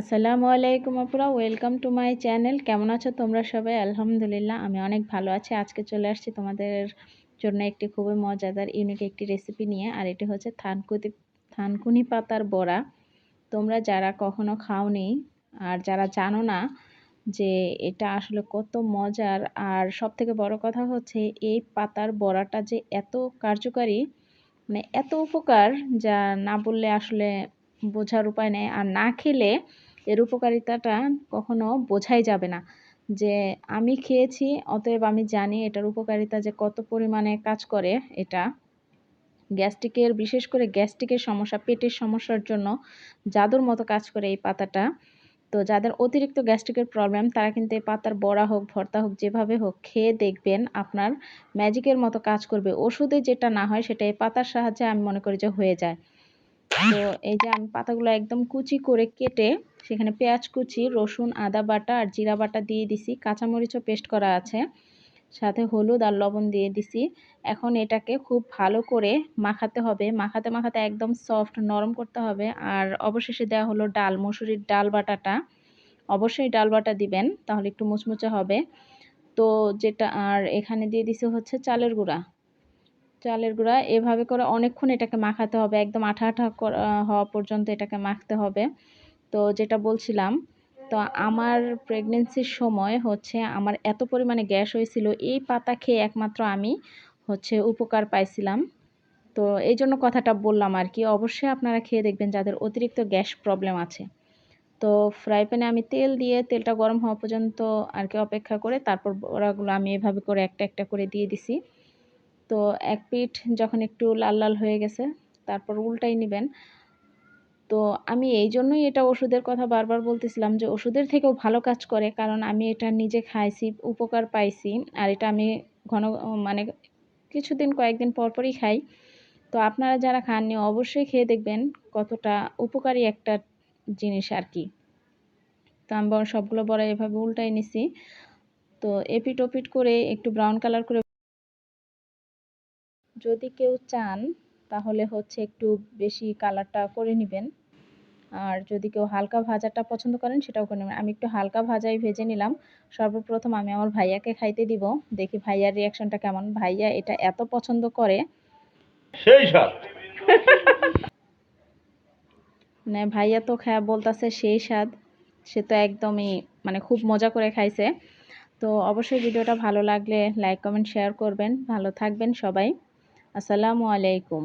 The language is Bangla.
আসসালামু আলাইকুম আপুরা, ওয়েলকাম টু মাই চ্যানেল। কেমন আছো তোমরা সবাই? আলহামদুলিল্লাহ, আমি অনেক ভালো আছি। আজকে চলে আসছি তোমাদের জন্য একটি খুবই মজাদার ইউনিক একটি রেসিপি নিয়ে, আর এটি হচ্ছে থানকুতি, থানকুনি পাতার বড়া। তোমরা যারা কখনো খাওনি আর যারা জানো না যে এটা আসলে কত মজার, আর সব থেকে বড় কথা হচ্ছে এই পাতার বড়াটা যে এত কার্যকারী মানে এত উপকার যা না বললে আসলে বোঝার উপায় নেই। আর না খেলে এর উপকারিতাটা কখনো বোঝাই যাবে না। যে আমি খেয়েছি, অতএব আমি জানি এটার উপকারিতা যে কত পরিমাণে কাজ করে এটা। গ্যাস্ট্রিকের, বিশেষ করে গ্যাস্ট্রিকের সমস্যা, পেটের সমস্যার জন্য জাদুর মতো কাজ করে এই পাতাটা। তো যাদের অতিরিক্ত গ্যাস্ট্রিকের প্রবলেম, তারা কিন্তু এই পাতার বড়া হোক, ভর্তা হোক, যেভাবে হোক, খেয়ে দেখবেন আপনার ম্যাজিকের মতো কাজ করবে। ওষুধে যেটা না হয়, সেটা এই পাতার সাহায্যে আমি মনে করি যে হয়ে যায়। তো এই যে আমি পাতাগুলো একদম কুচি করে কেটে সেখানে পেঁয়াজ কুচি, রসুন, আদা বাটা আর জিরা বাটা দিয়ে দিছি। কাঁচামরিচও পেস্ট করা আছে। সাথে হলুদ আর লবণ দিয়ে দিছি। এখন এটাকে খুব ভালো করে মাখাতে হবে। মাখাতে মাখাতে একদম সফট নরম করতে হবে। আর অবশেষে দেওয়া হলো ডাল, মসুরির ডাল বাটাটা। অবশ্যই ডাল বাটা দিবেন, তাহলে একটু মুচমুচে হবে। তো যেটা, আর এখানে দিয়ে দিছে হচ্ছে চালের গুঁড়া। চালের গুঁড়া এভাবে করে অনেকক্ষণ এটাকে মাখাতে হবে। একদম আঠা আঠা হওয়া পর্যন্ত এটাকে মাখতে হবে। তো যেটা বলছিলাম, তো আমার প্রেগনেন্সির সময় হচ্ছে আমার এত পরিমাণে গ্যাস হয়েছিল, এই পাতা খেয়ে একমাত্র আমি হচ্ছে উপকার পাইছিলাম। তো এই জন্য কথাটা বললাম আর কি, অবশ্যই আপনারা খেয়ে দেখবেন যাদের অতিরিক্ত গ্যাস প্রবলেম আছে। তো ফ্রাই প্যানে আমি তেল দিয়ে তেলটা গরম হওয়া পর্যন্ত আর কি অপেক্ষা করে তারপর ওরাগুলো আমি এভাবে করে একটা একটা করে দিয়ে দিছি। তো এক পিঠ যখন একটু লাল লাল হয়ে গেছে, তারপর উল্টাই নেবেন। তো আমি এই জন্যই এটা ওষুধের কথা বারবার বলতেছিলাম যে ওষুধের থেকেও ভালো কাজ করে, কারণ আমি এটা নিজে খাইছি, উপকার পাইছি, আর এটা আমি ঘন মানে কিছুদিন, কয়েকদিন পর পরই খাই। তো আপনারা যারা খাননি, অবশ্যই খেয়ে দেখবেন কতটা উপকারী একটা জিনিস আর কি। তো আমি সবগুলো বড় এভাবে উল্টাই নিছি। তো এপিট ওপিট করে একটু ব্রাউন কালার করে যদি কেউ চান তাহলে হচ্ছে একটু বেশি কালারটা করে নেবেন। আর যদি কেউ হালকা ভাজাটা পছন্দ করেন সেটাও করে নেবেন। আমি একটু হালকা ভাজাই ভেজে নিলাম। সর্বপ্রথম আমি আমার ভাইয়াকে খাইতে দিব। দেখি ভাইয়ার রিয়াকশনটা কেমন। ভাইয়া এটা এত পছন্দ করে। সেই স্বাদ। মানে ভাইয়া তো খায়া বলতেছে সেই স্বাদ। সে তো একদমই মানে খুব মজা করে খাইছে। তো অবশ্যই ভিডিওটা ভালো লাগলে লাইক কমেন্ট শেয়ার করবেন। ভালো থাকবেন সবাই। আসসালামু আলাইকুম।